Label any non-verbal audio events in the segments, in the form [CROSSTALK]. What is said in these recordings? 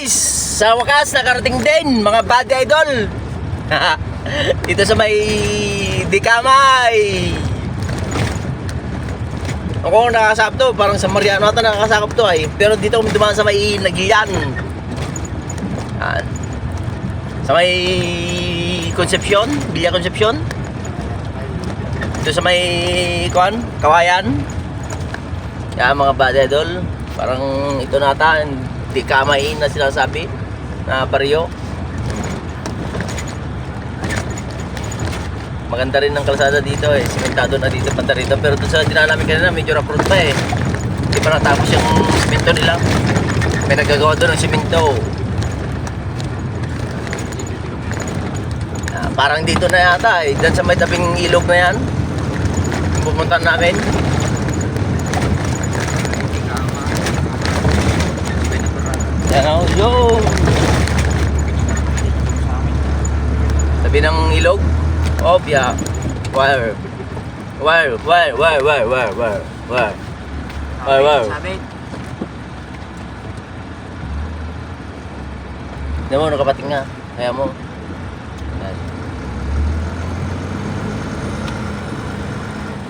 guys! Sa wakas, nakarating din mga bad idol. [LAUGHS] Dito sa may Dikamay. Ako nakasakop to, parang sa Mariano ata nakakasakop to ay. Pero dito kami dumaan sa may Nagiyan. Yan. Sa may Concepcion, Villa Concepcion. Dito sa may kuan, Kawayan. Yan mga bad idol. Parang ito nata, di kamay na sinasabi na baryo. Maganda rin ang kalsada dito eh. Simentado na dito panta rito. Pero doon sa dinaan namin kanina, medyo rough pa eh. Hindi pa natapos yung simento nila. May nagagawa doon ng simento. Ah, parang dito na yata eh. Diyan sa may tabing ilog na yan. Pupunta namin. Yan o, yo! Sabi ng ilog, Opya, wire, wire, wire, wire, wire, wire, wire, wire. Wire, wire. Sabit. Hindi mo, nakapating nga. Kaya mo.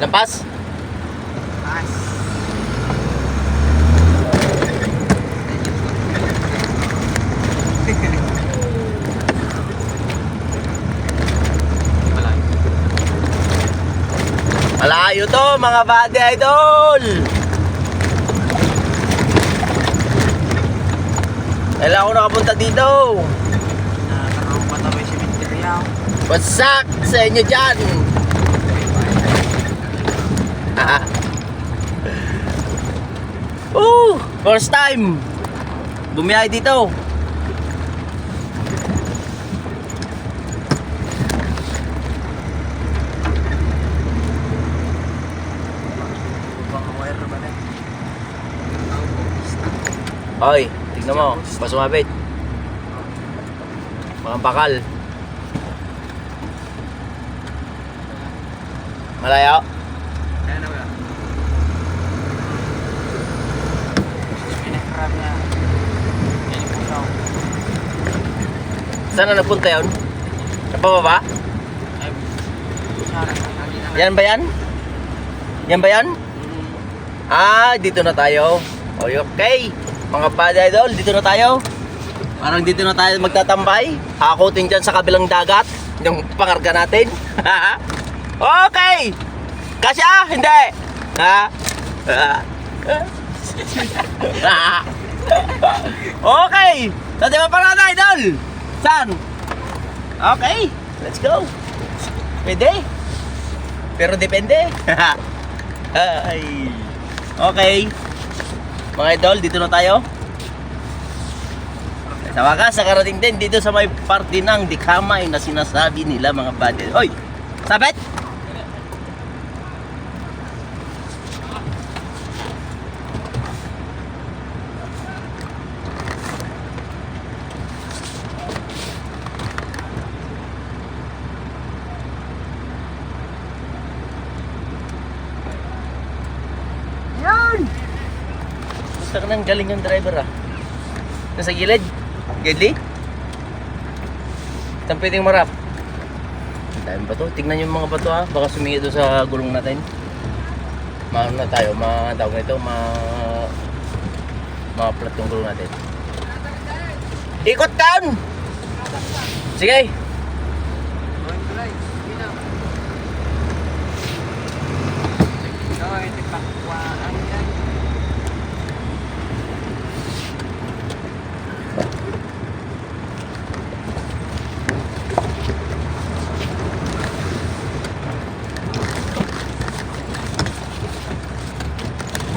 Lampas? Kabayo to, mga bade idol! Kailan ako nakapunta dito? Nakaroon pa tayo si Minteriao. What's up sa inyo dyan? [LAUGHS] Ooh, first time! Bumiyay dito. Oy, tignan mo. Pasumabit. Mga bakal. Malayo. Saan na napunta yun? Napababa? Yan ba yan? Yan ba yan? Ah, dito na tayo. Okay. Mga bad idol, dito na tayo. Parang dito na tayo magtatambay. Hakutin dyan sa kabilang dagat. Yung pangarga natin. [LAUGHS] okay! Kasi ah, hindi. Ha? [LAUGHS] okay! Sa di ba parada, idol? Saan? Okay, let's go. Pwede. Pero depende. [LAUGHS] Ay. Okay. Mga idol, dito na tayo. Sa wakas, nakarating din dito sa may parte ng dikamay na sinasabi nila mga buddy. Oy! Sabit! Yan! Nang galing yung driver ah. Nasa gilid? Gilid? Saan pwedeng marap? Ang dami ba to? Tingnan yung mga bato ha. Baka sumingi doon sa gulong natin. Maano na tayo, ma tawag nito, ma ma-flat yung gulong natin. Ikot down! Sige! Going to light. Sige na. Ikaw ay tipakwaan yan.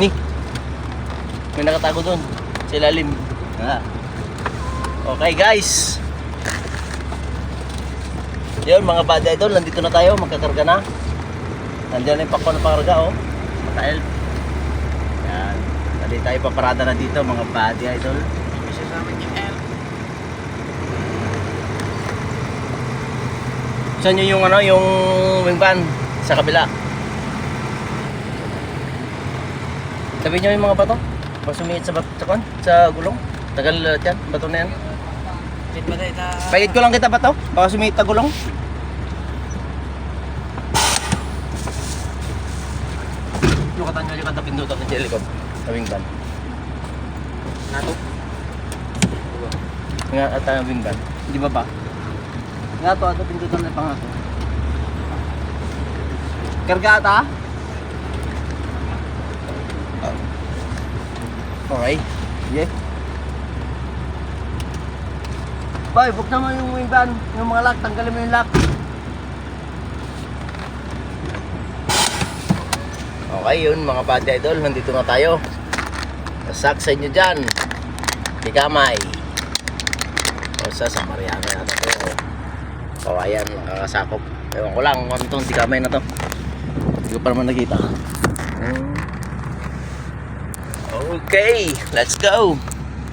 Ni. May nakatago doon. Sa ilalim. Ah. Okay guys. Yun mga bad idol, nandito na tayo, magkakarga na. Nandiyan na yung pakwan na pakarga oh. Matael. Yan. Tali tayo paparada na dito mga bad idol. Saan yun yung ano, yung wing van sa kabila? Sabi niyo yung mga bato? Pag sumingit sa, bat- sa, sa gulong? Tagal lahat yan. Bato na yan. Pahit ko lang kita ba to? Baka sumita gulong. Lukatan nyo yung kanta pindutan ng likod. Tawing ban. Nato. Nga at tawing ban. Di ba ba? Nga to, ato pindutan na pangato. Karga ata? Okay. Yeah. Boy, buksan mo yung wing van, yung mga lock, tanggalin mo yung lock. Okay, yun mga bad idol, nandito na tayo. Nasak sa inyo dyan. Di kamay. O sa San Mariano na to. O ayan, nakakasakop. Ewan ko lang kung ano itong di kamay na to. Hindi ko pa naman nakita. Hmm. Okay, let's go.